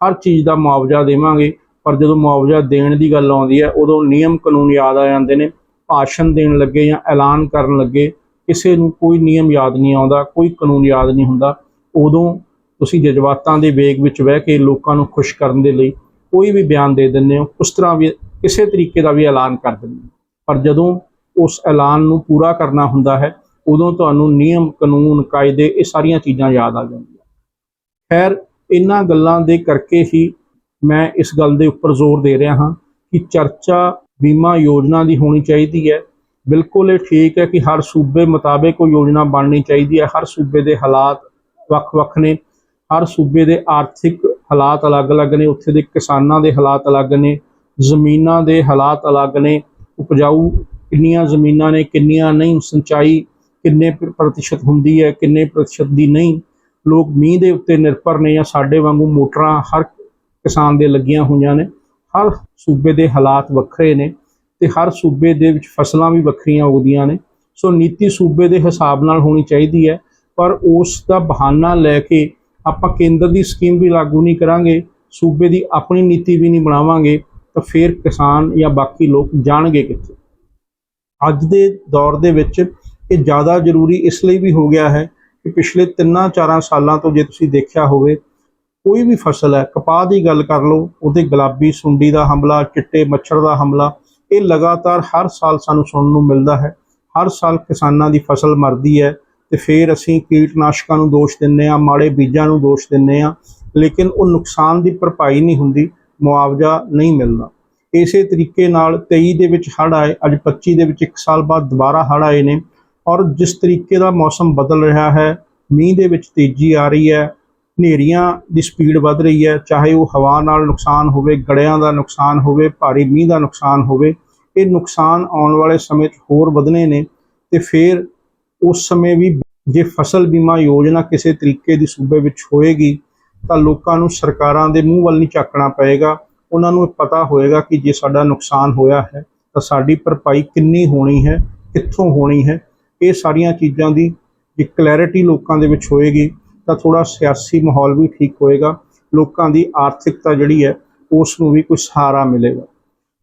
ਹਰ ਚੀਜ਼ ਦਾ ਮੁਆਵਜ਼ਾ ਦੇਵਾਂਗੇ। ਪਰ ਜਦੋਂ ਮੁਆਵਜ਼ਾ ਦੇਣ ਦੀ ਗੱਲ ਆਉਂਦੀ ਹੈ, ਉਦੋਂ ਨਿਯਮ ਕਾਨੂੰਨ ਯਾਦ ਆ ਜਾਂਦੇ ਨੇ, ਭਾਸ਼ਣ ਦੇਣ ਲੱਗੇ ਜਾਂ ਐਲਾਨ ਕਰਨ ਲੱਗੇ, ਕਿਸੇ ਨੂੰ ਕੋਈ ਨਿਯਮ ਯਾਦ ਨਹੀਂ ਆਉਂਦਾ, ਕੋਈ ਕਾਨੂੰਨ ਯਾਦ ਨਹੀਂ ਹੁੰਦਾ। ਉਦੋਂ ਤੁਸੀਂ ਜਜ਼ਬਾਤਾਂ ਦੇ ਵੇਗ ਵਿੱਚ ਬਹਿ ਕੇ ਲੋਕਾਂ ਨੂੰ ਖੁਸ਼ ਕਰਨ ਦੇ ਲਈ ਕੋਈ ਵੀ ਬਿਆਨ ਦੇ ਦਿੰਦੇ ਹੋ, ਉਸ ਤਰ੍ਹਾਂ ਵੀ ਕਿਸੇ ਤਰੀਕੇ ਦਾ ਵੀ ਐਲਾਨ ਕਰ ਦਿੰਦੇ ਹੋ। ਪਰ ਜਦੋਂ ਉਸ ਐਲਾਨ ਨੂੰ ਪੂਰਾ ਕਰਨਾ ਹੁੰਦਾ ਹੈ ਉਦੋਂ ਤੁਹਾਨੂੰ ਨਿਯਮ, ਕਾਨੂੰਨ, ਕਾਇਦੇ ਇਹ ਸਾਰੀਆਂ ਚੀਜ਼ਾਂ ਯਾਦ ਆ ਜਾਂਦੀਆਂ। ਖੈਰ ਇਹਨਾਂ ਗੱਲਾਂ ਦੇ ਕਰਕੇ ਹੀ ਮੈਂ ਇਸ ਗੱਲ ਦੇ ਉੱਪਰ ਜ਼ੋਰ ਦੇ ਰਿਹਾ ਹਾਂ ਕਿ ਚਰਚਾ ਬੀਮਾ ਯੋਜਨਾ ਦੀ ਹੋਣੀ ਚਾਹੀਦੀ ਹੈ। ਬਿਲਕੁਲ ਇਹ ਠੀਕ ਹੈ ਕਿ ਹਰ ਸੂਬੇ ਮੁਤਾਬਕ ਕੋਈ ਯੋਜਨਾ ਬਣਨੀ ਚਾਹੀਦੀ ਹੈ। ਹਰ ਸੂਬੇ ਦੇ ਹਾਲਾਤ ਵੱਖ-ਵੱਖ ਨੇ। ਹਰ ਸੂਬੇ ਦੇ ਆਰਥਿਕ ਹਾਲਾਤ ਅਲੱਗ-ਅਲੱਗ ਨੇ। ਉੱਥੇ ਦੇ ਕਿਸਾਨਾਂ ਦੇ ਹਾਲਾਤ ਅਲੱਗ ਨੇ। ਜ਼ਮੀਨਾਂ ਦੇ ਹਾਲਾਤ ਅਲੱਗ ਨੇ। ਉਪਜਾਊ ਕਿੰਨੀਆਂ ਜ਼ਮੀਨਾਂ ਨੇ, ਕਿੰਨੀਆਂ ਨਹੀਂ, ਸਿੰਚਾਈ ਕਿੰਨੇ ਪ੍ਰ- ਪ੍ਰਤੀਸ਼ਤ ਹੁੰਦੀ ਹੈ, ਕਿੰਨੇ ਪ੍ਰਤੀਸ਼ਤ ਦੀ ਨਹੀਂ। ਲੋਕ ਮੀਂਹ ਦੇ ਉੱਤੇ ਨਿਰਭਰ ਨੇ ਜਾਂ ਸਾਡੇ ਵਾਂਗੂ ਮੋਟਰਾਂ ਹਰ ਕਿਸਾਨ ਦੇ ਲੱਗੀਆਂ ਹੋਈਆਂ ਨੇ। ਹਰ ਸੂਬੇ ਦੇ ਹਾਲਾਤ ਵੱਖਰੇ ਨੇ ਤੇ ਹਰ ਸੂਬੇ ਦੇ ਵਿੱਚ ਫਸਲਾਂ ਵੀ ਵੱਖਰੀਆਂ ਉਗਦੀਆਂ ਨੇ। ਸੋ ਨੀਤੀ ਸੂਬੇ ਦੇ ਹਿਸਾਬ ਨਾਲ ਹੋਣੀ ਚਾਹੀਦੀ ਹੈ, ਪਰ ਉਸ ਦਾ ਬਹਾਨਾ ਲੈ ਕੇ ਆਪਾਂ ਕੇਂਦਰ ਦੀ ਸਕੀਮ ਵੀ ਲਾਗੂ ਨਹੀਂ ਕਰਾਂਗੇ, ਸੂਬੇ ਦੀ ਆਪਣੀ ਨੀਤੀ ਵੀ ਨਹੀਂ ਬਣਾਵਾਂਗੇ, ਤਾਂ ਫਿਰ ਕਿਸਾਨ ਜਾਂ ਬਾਕੀ ਲੋਕ ਜਾਣਗੇ ਕਿੱਥੇ। ਅੱਜ ਦੇ ਦੌਰ ਦੇ ਵਿੱਚ ਇਹ ਜ਼ਿਆਦਾ ਜ਼ਰੂਰੀ ਇਸ ਲਈ ਵੀ ਹੋ ਗਿਆ ਹੈ ਕਿ ਪਿਛਲੇ 3-4 ਸਾਲਾਂ ਤੋਂ ਜੇ ਤੁਸੀਂ ਦੇਖਿਆ ਹੋਵੇ, ਕੋਈ ਵੀ ਫਸਲ ਹੈ, ਕਪਾਹ ਦੀ ਗੱਲ ਕਰ ਲਓ, ਉਹਦੇ ਗੁਲਾਬੀ ਸੁੰਡੀ ਦਾ ਹਮਲਾ, ਚਿੱਟੇ ਮੱਛਰ ਦਾ ਹਮਲਾ, ਇਹ ਲਗਾਤਾਰ ਹਰ ਸਾਲ ਸਾਨੂੰ ਸੁਣਨ ਨੂੰ ਮਿਲਦਾ ਹੈ। ਹਰ ਸਾਲ ਕਿਸਾਨਾਂ ਦੀ ਫਸਲ ਮਰਦੀ ਹੈ ਤੇ ਫਿਰ ਅਸੀਂ ਕੀਟਨਾਸ਼ਕਾਂ ਨੂੰ ਦੋਸ਼ ਦਿੰਨੇ ਆ ਮਾੜੇ ਬੀਜਾਂ ਨੂੰ ਦੋਸ਼ ਦਿੰਨੇ ਆ ਲੇਕਿਨ ਉਹ ਨੁਕਸਾਨ ਦੀ ਭਰਪਾਈ ਨਹੀਂ ਹੁੰਦੀ, ਮੁਆਵਜ਼ਾ ਨਹੀਂ ਮਿਲਦਾ। ਇਸੇ ਤਰੀਕੇ ਨਾਲ 23 ਦੇ ਵਿੱਚ ਹੜ੍ਹ ਆਏ, ਅੱਜ 25 ਦੇ ਵਿੱਚ ਇੱਕ ਸਾਲ ਬਾਅਦ ਦੁਬਾਰਾ ਹੜ੍ਹ ਆਏ ਨੇ। ਔਰ ਜਿਸ ਤਰੀਕੇ ਦਾ ਮੌਸਮ ਬਦਲ ਰਿਹਾ ਹੈ, ਮੀਂਹ ਦੇ ਵਿੱਚ ਤੇਜ਼ੀ ਆ ਰਹੀ ਹੈ, ਹਨੇਰੀਆਂ ਦੀ ਸਪੀਡ ਵੱਧ ਰਹੀ ਹੈ, ਚਾਹੇ ਉਹ ਹਵਾ ਨਾਲ ਨੁਕਸਾਨ ਹੋਵੇ, ਗੜਿਆਂ ਦਾ ਨੁਕਸਾਨ ਹੋਵੇ, ਭਾਰੀ ਮੀਂਹ ਦਾ ਨੁਕਸਾਨ ਹੋਵੇ, ਇਹ ਨੁਕਸਾਨ ਆਉਣ ਵਾਲੇ ਸਮੇਂ 'ਚ ਹੋਰ ਵਧਣੇ ਨੇ ਤੇ ਫਿਰ ਉਸ ਸਮੇਂ ਵੀ ਜੇ ਫਸਲ ਬੀਮਾ ਯੋਜਨਾ ਕਿਸੇ ਤਰੀਕੇ ਦੀ ਸੂਬੇ ਵਿੱਚ ਹੋਏਗੀ, ਤਾਂ ਲੋਕਾਂ ਨੂੰ ਸਰਕਾਰਾਂ ਦੇ ਮੂੰਹ ਵੱਲ ਨਹੀਂ ਝਾਕਣਾ ਪਏਗਾ। ਉਹਨਾਂ ਨੂੰ ਇਹ ਪਤਾ ਹੋਏਗਾ ਕਿ ਜੇ ਸਾਡਾ ਨੁਕਸਾਨ ਹੋਇਆ ਹੈ, ਤਾਂ ਸਾਡੀ ਭਰਪਾਈ ਕਿੰਨੀ ਹੋਣੀ ਹੈ, ਕਿੱਥੋਂ ਹੋਣੀ ਹੈ ਇਹ ਸਾਰੀਆਂ ਚੀਜ਼ਾਂ ਦੀ ਜੇ ਕਲੈਰਿਟੀ ਲੋਕਾਂ ਦੇ ਵਿੱਚ ਹੋਏਗੀ, ਤਾਂ ਥੋੜਾ ਸਿਆਸੀ ਮਾਹੌਲ ਵੀ ਠੀਕ ਹੋਏਗਾ। ਲੋਕਾਂ ਦੀ ਆਰਥਿਕਤਾ ਜਿਹੜੀ ਹੈ, ਉਸ ਨੂੰ ਵੀ ਕੋਈ ਸਹਾਰਾ ਮਿਲੇਗਾ।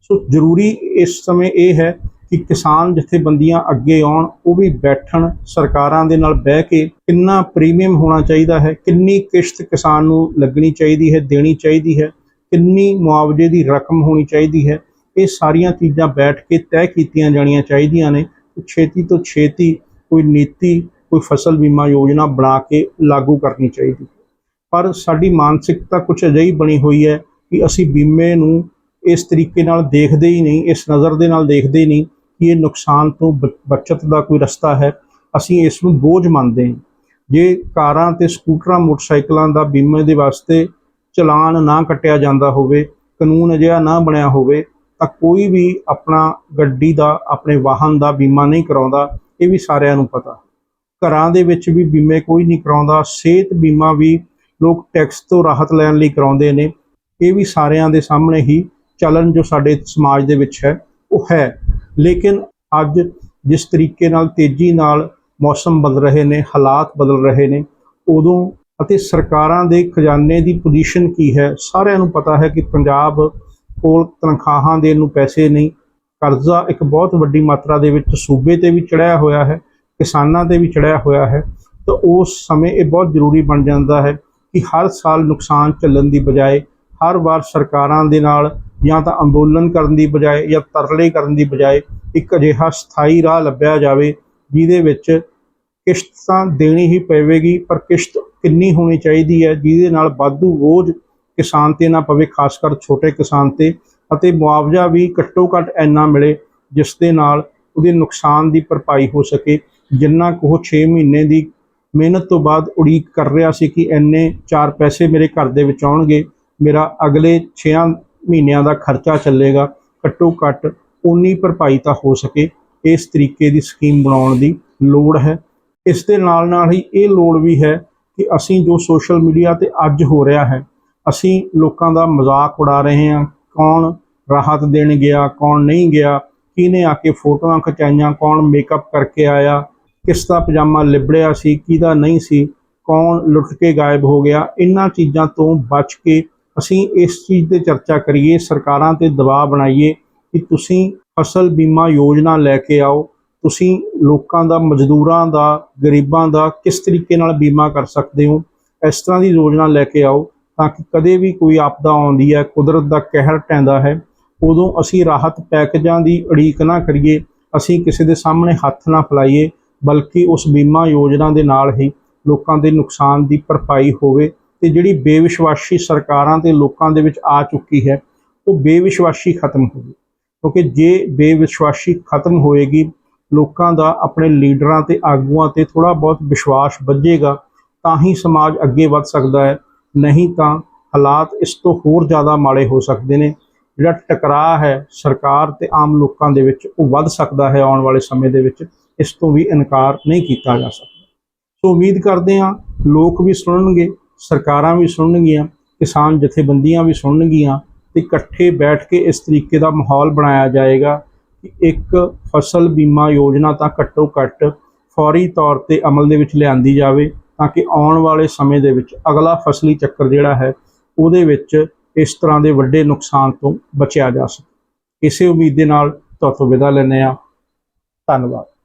ਸੋ ਜ਼ਰੂਰੀ ਇਸ ਸਮੇਂ ਇਹ ਹੈ ਕਿ ਕਿਸਾਨ ਜਥੇਬੰਦੀਆਂ ਅੱਗੇ ਆਉਣ, ਉਹ ਵੀ ਬੈਠਣ, ਸਰਕਾਰਾਂ ਦੇ ਨਾਲ ਬਹਿ ਕੇ ਕਿੰਨਾ ਪ੍ਰੀਮੀਅਮ ਹੋਣਾ ਚਾਹੀਦਾ ਹੈ, ਕਿੰਨੀ ਕਿਸ਼ਤ ਕਿਸਾਨ ਨੂੰ ਲੱਗਣੀ ਚਾਹੀਦੀ ਹੈ, ਦੇਣੀ ਚਾਹੀਦੀ ਹੈ, ਕਿੰਨੀ ਮੁਆਵਜ਼ੇ ਦੀ ਰਕਮ ਹੋਣੀ ਚਾਹੀਦੀ ਹੈ। ਇਹ ਸਾਰੀਆਂ ਚੀਜ਼ਾਂ ਬੈਠ ਕੇ ਤੈਅ ਕੀਤੀਆਂ ਜਾਣੀਆਂ ਚਾਹੀਦੀਆਂ ਨੇ। ਛੇਤੀ ਤੋਂ ਛੇਤੀ ਕੋਈ ਨੀਤੀ, ਕੋਈ ਫਸਲ ਬੀਮਾ ਯੋਜਨਾ ਬਣਾ ਕੇ ਲਾਗੂ ਕਰਨੀ ਚਾਹੀਦੀ। ਪਰ ਸਾਡੀ ਮਾਨਸਿਕਤਾ ਕੁਝ ਅਜਿਹੀ ਬਣੀ ਹੋਈ ਹੈ ਕਿ ਅਸੀਂ ਬੀਮੇ ਨੂੰ ਇਸ ਤਰੀਕੇ ਨਾਲ ਦੇਖਦੇ ਹੀ ਨਹੀਂ, ਇਸ ਨਜ਼ਰ ਦੇ ਨਾਲ ਦੇਖਦੇ ਹੀ ਨਹੀਂ ਕਿ ਇਹ ਨੁਕਸਾਨ ਤੋਂ ਬ- ਬਚਤ ਦਾ ਕੋਈ ਰਸਤਾ ਹੈ। ਅਸੀਂ ਇਸ ਨੂੰ ਬੋਝ ਮੰਨਦੇ ਹਾਂ। ਜੇ ਕਾਰਾਂ ਤੇ ਸਕੂਟਰਾਂ, ਮੋਟਰਸਾਈਕਲਾਂ ਦਾ ਬੀਮੇ ਦੇ ਵਾਸਤੇ ਚਲਾਨ ਨਾ ਕੱਟਿਆ ਜਾਂਦਾ ਹੋਵੇ, ਕਾਨੂੰਨ ਅਜਿਹਾ ਨਾ ਬਣਿਆ ਹੋਵੇ ਤਾਂ ਕੋਈ ਵੀ ਆਪਣਾ ਗੱਡੀ ਦਾ, ਆਪਣੇ ਵਾਹਨ ਦਾ ਬੀਮਾ ਨਹੀਂ ਕਰਾਉਂਦਾ, ਇਹ ਵੀ ਸਾਰਿਆਂ ਨੂੰ ਪਤਾ। ਘਰਾਂ ਦੇ ਵਿੱਚ ਵੀ ਬੀਮੇ ਕੋਈ ਨਹੀਂ ਕਰਾਉਂਦਾ, ਸਿਹਤ ਬੀਮਾ ਵੀ ਲੋਕ ਟੈਕਸ ਤੋਂ ਰਾਹਤ ਲੈਣ ਲਈ ਕਰਾਉਂਦੇ ਨੇ। ਇਹ ਵੀ ਸਾਰਿਆਂ ਦੇ ਸਾਹਮਣੇ ਹੀ ਚਲਨ ਜੋ ਸਾਡੇ ਸਮਾਜ ਦੇ ਵਿੱਚ ਹੈ, ਉਹ ਹੈ। ਲੇਕਿਨ ਅੱਜ ਜਿਸ ਤਰੀਕੇ ਨਾਲ ਤੇਜ਼ੀ ਨਾਲ ਮੌਸਮ ਬਦਲ ਰਹੇ ਨੇ, ਹਾਲਾਤ ਬਦਲ ਰਹੇ ਨੇ, ਉਦੋਂ ਅਤੇ ਸਰਕਾਰਾਂ ਦੇ ਖਜ਼ਾਨੇ ਦੀ ਪੋਜੀਸ਼ਨ ਕੀ ਹੈ, ਸਾਰਿਆਂ ਨੂੰ ਪਤਾ ਹੈ ਕਿ ਪੰਜਾਬ ਕੋਲ ਤਨਖਾਹਾਂ ਦੇਣ ਨੂੰ ਪੈਸੇ ਨਹੀਂ। ਕਰਜ਼ਾ ਇੱਕ ਬਹੁਤ ਵੱਡੀ ਮਾਤਰਾ ਦੇ ਵਿੱਚ ਸੂਬੇ ਤੇ ਵੀ ਚੜਿਆ ਹੋਇਆ ਹੈ, ਕਿਸਾਨਾਂ ਤੇ ਵੀ ਚੜਿਆ ਹੋਇਆ ਹੈ। ਤਾਂ ਉਸ ਸਮੇਂ ਇਹ ਬਹੁਤ ਜ਼ਰੂਰੀ ਬਣ ਜਾਂਦਾ ਹੈ ਕਿ ਹਰ ਸਾਲ ਨੁਕਸਾਨ ਝੱਲਣ ਦੀ ਬਜਾਏ ਹਰ ਵਾਰ ਸਰਕਾਰਾਂ ਦੇ ਨਾਲ ਜਾਂ ਤਾਂ ਅੰਦੋਲਨ ਕਰਨ ਦੀ ਬਜਾਏ ਜਾਂ ਤਰਲੇ ਕਰਨ ਦੀ ਬਜਾਏ ਇੱਕ ਅਜਿਹਾ ਸਥਾਈ ਰਾਹ ਲੱਭਿਆ ਜਾਵੇ, ਜਿਹਦੇ ਵਿੱਚ ਕਿਸ਼ਤ ਤਾਂ ਦੇਣੀ ਹੀ ਪਵੇਗੀ, ਪਰ ਕਿਸ਼ਤ ਕਿੰਨੀ ਹੋਣੀ ਚਾਹੀਦੀ ਹੈ, ਜਿਹਦੇ ਨਾਲ ਵਾਧੂ ਬੋਝ ਕਿਸਾਨ ਤੇ ਨਾ ਪਵੇ, ਖਾਸ ਕਰ ਛੋਟੇ ਕਿਸਾਨ ਤੇ, ਅਤੇ ਮੁਆਵਜ਼ਾ ਵੀ ਘੱਟੋ ਘੱਟ ਇੰਨਾ ਮਿਲੇ ਜਿਸ ਦੇ ਨਾਲ ਉਹਦੇ ਨੁਕਸਾਨ ਦੀ ਭਰਪਾਈ ਹੋ ਸਕੇ। ਜਿੰਨਾ ਕੁ ਉਹ 6 ਮਹੀਨੇ ਦੀ ਮਿਹਨਤ ਤੋਂ ਬਾਅਦ ਉਡੀਕ ਕਰ ਰਿਹਾ ਸੀ ਕਿ ਇੰਨੇ ਚਾਰ ਪੈਸੇ ਮੇਰੇ ਘਰ ਦੇ ਵਿੱਚ ਆਉਣਗੇ, ਮੇਰਾ ਅਗਲੇ 6 ਮਹੀਨਿਆਂ ਦਾ ਖਰਚਾ ਚੱਲੇਗਾ, ਘੱਟੋ ਘੱਟ ਉਨੀ ਭਰਪਾਈ ਤਾਂ ਹੋ ਸਕੇ। ਇਸ ਤਰੀਕੇ ਦੀ ਸਕੀਮ ਬਣਾਉਣ ਦੀ ਲੋੜ ਹੈ। ਇਸ ਦੇ ਨਾਲ ਨਾਲ ਹੀ ਇਹ ਲੋੜ ਵੀ ਹੈ ਕਿ ਅਸੀਂ ਜੋ ਸੋਸ਼ਲ ਮੀਡੀਆ ਤੇ ਅੱਜ ਹੋ ਰਿਹਾ ਹੈ ਅਸੀਂ ਲੋਕਾਂ ਦਾ ਮਜ਼ਾਕ ਉਡਾ ਰਹੇ ਹਾਂ। ਕੌਣ ਰਾਹਤ ਦੇਣ ਗਿਆ, ਕੌਣ ਨਹੀਂ ਗਿਆ, ਕਿਹਨੇ ਆ ਕੇ ਫੋਟੋਆਂ ਖਿਚਾਈਆਂ, ਕੌਣ ਮੇਕਅਪ ਕਰਕੇ ਆਇਆ, ਕਿਸ ਦਾ ਪਜਾਮਾ ਲਿਬੜਿਆ ਸੀ, ਕਿਹਦਾ ਨਹੀਂ ਸੀ, ਕੌਣ ਲੁੱਟ ਕੇ ਗਾਇਬ ਹੋ ਗਿਆ ਇਹਨਾਂ ਚੀਜ਼ਾਂ ਤੋਂ ਬਚ ਕੇ ਅਸੀਂ ਇਸ ਚੀਜ਼ ਤੇ ਚਰਚਾ ਕਰੀਏ, ਸਰਕਾਰਾਂ ਤੇ ਦਬਾਅ ਬਣਾਈਏ ਕਿ ਤੁਸੀਂ ਫਸਲ ਬੀਮਾ ਯੋਜਨਾ ਲੈ ਕੇ ਆਓ, ਤੁਸੀਂ ਲੋਕਾਂ ਦਾ, ਮਜ਼ਦੂਰਾਂ ਦਾ, ਗਰੀਬਾਂ ਦਾ ਕਿਸ ਤਰੀਕੇ ਨਾਲ ਬੀਮਾ ਕਰ ਸਕਦੇ ਹੋ, ਇਸ ਤਰ੍ਹਾਂ ਦੀ ਯੋਜਨਾ ਲੈ ਕੇ ਆਓ। ਤਾਂ ਕਿ ਕਦੇ ਵੀ ਕੋਈ ਆਪਦਾ ਆਉਂਦੀ ਹੈ, ਕੁਦਰਤ ਦਾ ਕਹਿਰ ਟੈਂਦਾ ਹੈ। ਉਦੋਂ ਅਸੀਂ ਰਾਹਤ ਪੈਕੇਜਾਂ ਦੀ ਉਡੀਕ ਨਾ ਕਰੀਏ, ਅਸੀਂ ਕਿਸੇ ਦੇ ਸਾਹਮਣੇ ਹੱਥ ਨਾ ਫੈਲਾਈਏ, ਬਲਕਿ ਉਸ ਬੀਮਾ ਯੋਜਨਾ ਦੇ ਨਾਲ ਹੀ ਲੋਕਾਂ ਦੇ ਨੁਕਸਾਨ ਦੀ ਭਰਪਾਈ ਹੋਵੇ। ਤੇ ਜਿਹੜੀ ਬੇਵਿਸ਼ਵਾਸੀ ਸਰਕਾਰਾਂ ਤੇ ਲੋਕਾਂ ਦੇ ਵਿੱਚ ਆ ਚੁੱਕੀ ਹੈ, ਉਹ ਬੇਵਿਸ਼ਵਾਸੀ ਖਤਮ ਹੋਵੇ ਕਿਉਂਕਿ ਜੇ ਬੇਵਿਸ਼ਵਾਸੀ ਖਤਮ ਹੋਏਗੀ, ਲੋਕਾਂ ਦਾ ਆਪਣੇ ਲੀਡਰਾਂ ਤੇ ਆਗੂਆਂ ਤੇ ਥੋੜਾ ਬਹੁਤ ਵਿਸ਼ਵਾਸ ਵੱਜੇਗਾ, ਤਾਂ ਹੀ ਸਮਾਜ ਅੱਗੇ ਵੱਧ ਸਕਦਾ ਹੈ। ਨਹੀਂ ਤਾਂ ਹਾਲਾਤ ਇਸ ਤੋਂ ਹੋਰ ਜ਼ਿਆਦਾ ਮਾੜੇ ਹੋ ਸਕਦੇ ਨੇ। ਜਿਹੜਾ ਟਕਰਾਅ ਹੈ ਸਰਕਾਰ ਤੇ ਆਮ ਲੋਕਾਂ ਦੇ ਵਿੱਚ, ਉਹ ਵੱਧ ਸਕਦਾ ਹੈ ਆਉਣ ਵਾਲੇ ਸਮੇਂ ਦੇ ਵਿੱਚ। ਇਸ ਤੋਂ ਵੀ ਇਨਕਾਰ ਨਹੀਂ ਕੀਤਾ ਜਾ ਸਕਦਾ। ਸੋ ਉਮੀਦ ਕਰਦੇ ਹਾਂ ਲੋਕ ਵੀ ਸੁਣਨਗੇ, ਸਰਕਾਰਾਂ ਵੀ ਸੁਣਨਗੀਆਂ, ਕਿਸਾਨ ਜਥੇਬੰਦੀਆਂ ਵੀ ਸੁਣਨਗੀਆਂ ਤੇ ਇਕੱਠੇ ਬੈਠ ਕੇ ਇਸ ਤਰੀਕੇ ਦਾ ਮਾਹੌਲ ਬਣਾਇਆ ਜਾਏਗਾ ਕਿ ਇੱਕ ਫਸਲ ਬੀਮਾ ਯੋਜਨਾ ਤਾਂ ਘੱਟੋ ਘੱਟ ਫੌਰੀ ਤੌਰ ਤੇ ਅਮਲ ਦੇ ਵਿੱਚ ਲਿਆਂਦੀ ਜਾਵੇ। ਤਾਂ ਕਿ ਆਉਣ ਵਾਲੇ ਸਮੇਂ ਦੇ ਵਿੱਚ ਅਗਲਾ ਫਸਲੀ ਚੱਕਰ ਜਿਹੜਾ ਹੈ, ਉਹਦੇ ਵਿੱਚ ਇਸ ਤਰ੍ਹਾਂ ਦੇ ਵੱਡੇ ਨੁਕਸਾਨ ਤੋਂ ਬਚਿਆ ਜਾ ਸਕੇ। ਇਸੇ ਉਮੀਦ ਦੇ ਨਾਲ ਤੁਹਾਤੋਂ ਵਿਦਾ ਲੈਂਦੇ ਹਾਂ। ਧੰਨਵਾਦ।